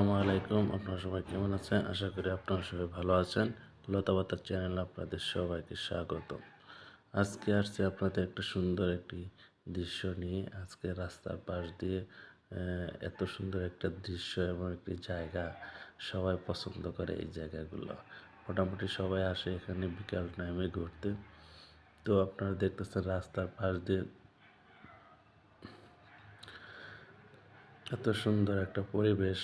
আসসালামু আলাইকুম। আপনারা সবাই কেমন আছেন? আশা করি আপনারা সবাই ভালো আছেন। লতাপাতার চ্যানেল আপনাদের সবাইকে স্বাগত আজকে আসছে আপনাদের একটা সুন্দর একটি দৃশ্য নিয়ে। আজকে রাস্তার পাশ দিয়ে এত সুন্দর একটা দৃশ্য এবং একটি জায়গা সবাই পছন্দ করে এই জায়গাগুলো। মোটামুটি সবাই আসে এখানে বিকাল টাইমে ঘুরতে। তো আপনারা দেখতেছেন রাস্তার পাশ দিয়ে এত সুন্দর একটা পরিবেশ।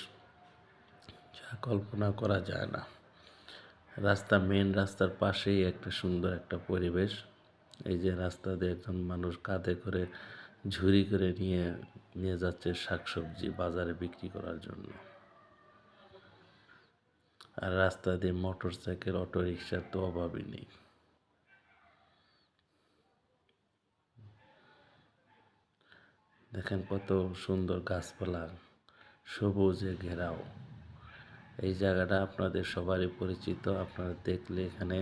কল্পনা করা যায় না। রাস্তা মেন রাস্তার পাশেই একটা সুন্দর একটা পরিবেশ। এই যে রাস্তা দিয়ে একজন মানুষ কাঁধে করে ঝুড়ি করে নিয়ে নিয়ে যাচ্ছে শাকসবজি বাজারে বিক্রি করার জন্য। আর রাস্তা দিয়ে মোটর সাইকেল অটো রিক্সার তো অভাবই নেই। দেখেন কত সুন্দর গাছপালা, সবুজে ঘেরাও। এই জায়গাটা আপনাদের সবারই পরিচিত। আপনারা দেখলে এখানে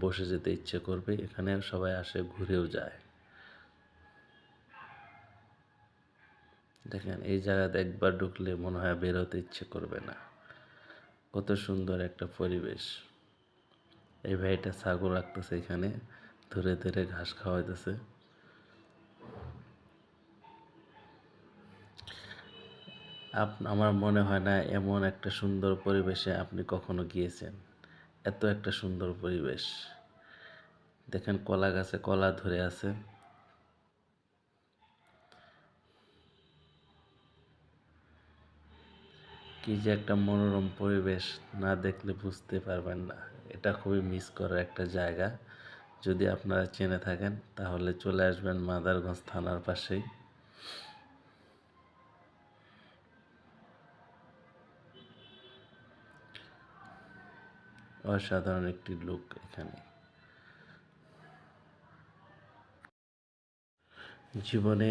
বসে যেতে ইচ্ছে করবে। এখানে সবাই আসে, ঘুরেও যায়। দেখেন, এই জায়গাতে একবার ঢুকলে মনে হয় বেরোতে ইচ্ছে করবে না। কত সুন্দর একটা পরিবেশ। এই ভাইটা ছাগল রাখতেছে এখানে, ধরে ধরে ঘাস খাওয়াইতেছে। আপ, আমার মনে হয় না এমন একটা সুন্দর পরিবেশে আপনি কখনো গিয়েছেন। এত একটা সুন্দর পরিবেশ। দেখেন কলা গাছে কলা ধরে আছে। কি যে একটা মনোরম পরিবেশ না দেখলে বুঝতে পারবেন না। এটা খুবই মিস করার একটা জায়গা। যদি আপনারা চেনে থাকেন, তাহলে চলে আসবেন মাদারগঞ্জ থানার পাশেই। অসাধারণ একটি লুক এখানে। জীবনে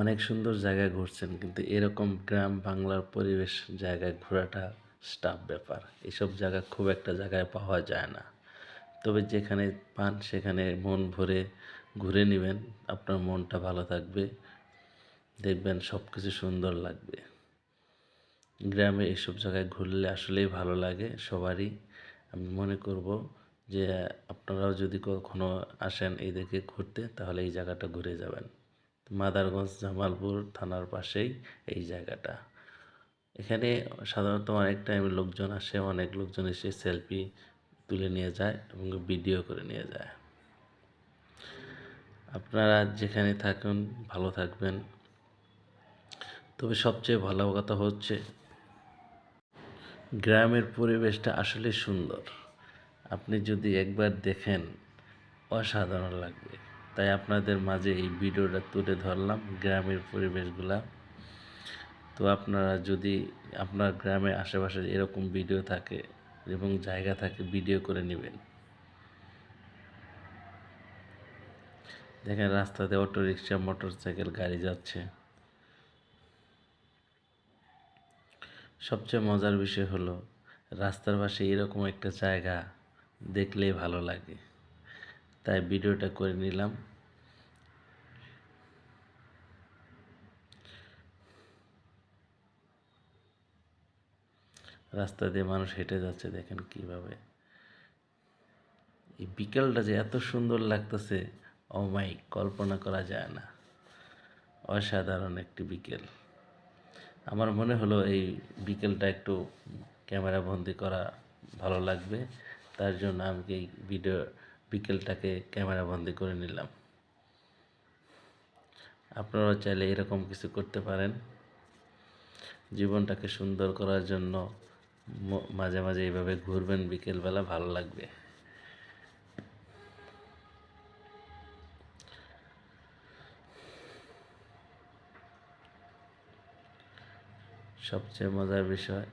অনেক সুন্দর জায়গায় ঘুরছেন, কিন্তু এরকম গ্রাম বাংলার পরিবেশ জায়গায় ঘোরাটা স্টাফ ব্যাপার। এসব জায়গা খুব একটা জায়গায় পাওয়া যায় না। তবে যেখানে পান, সেখানে মন ভরে ঘুরে নেবেন। আপনার মনটা ভালো থাকবে, দেখবেন সব কিছু সুন্দর লাগবে। গ্রামে এসব জায়গায় ঘুরলে আসলেই ভালো লাগে, সবারই আমি মনে করব যে আপনারাও যদি কখনো আসেন এই দিকে ঘুরতে, তাহলে এই জায়গাটা ঘুরে যাবেন। মাদারগঞ্জ, জামালপুর থানার পাশেই এই জায়গাটা। এখানে সাধারণত অনেক টাইম লোকজন আসে, অনেক লোকজন এসে সেলফি তুলে নিয়ে যায় এবং ভিডিও করে নিয়ে যায়। আপনারা যেখানে থাকুন, ভালো থাকবেন। তবে সবচেয়ে ভালো কথা হচ্ছে গ্রামের পরিবেশটা আসলে সুন্দর। আপনি যদি একবার দেখেন, অসাধারণ লাগবে। তাই আপনাদের মাঝে এই ভিডিওটা তুলে ধরলাম গ্রামের পরিবেশগুলা। তো আপনারা যদি আপনার গ্রামে আশেপাশে এরকম ভিডিও থাকে এবং জায়গা থাকে, ভিডিও করে নেবেন। দেখেন রাস্তাতে অটো রিক্সা মোটর সাইকেল গাড়ি যাচ্ছে। সবচেয়ে মজার বিষয় হলো, রাস্তার পাশে এরকম একটা জায়গা দেখলেই ভালো লাগে। তাই ভিডিওটা করে নিলাম। রাস্তা দিয়ে মানুষ হেঁটে যাচ্ছে, দেখেন কীভাবে। এই বিকেলটা যে এত সুন্দর লাগতেছে অমাই কল্পনা করা যায় না। অসাধারণ একটি বিকেল। আমার মনে হলো এই বিকেলটা একটু ক্যামেরা বন্দি করা ভালো লাগবে। তার জন্য আমি এই ভিডিও, বিকেলটাকে ক্যামেরা বন্দি করে নিলাম। আপনারা চাইলে এরকম কিছু করতে পারেন। জীবনটাকে সুন্দর করার জন্য মাঝে মাঝে এইভাবে ঘুরবেন, বিকেলবেলা ভালো লাগবে। সবচেয়ে মজার বিষয়।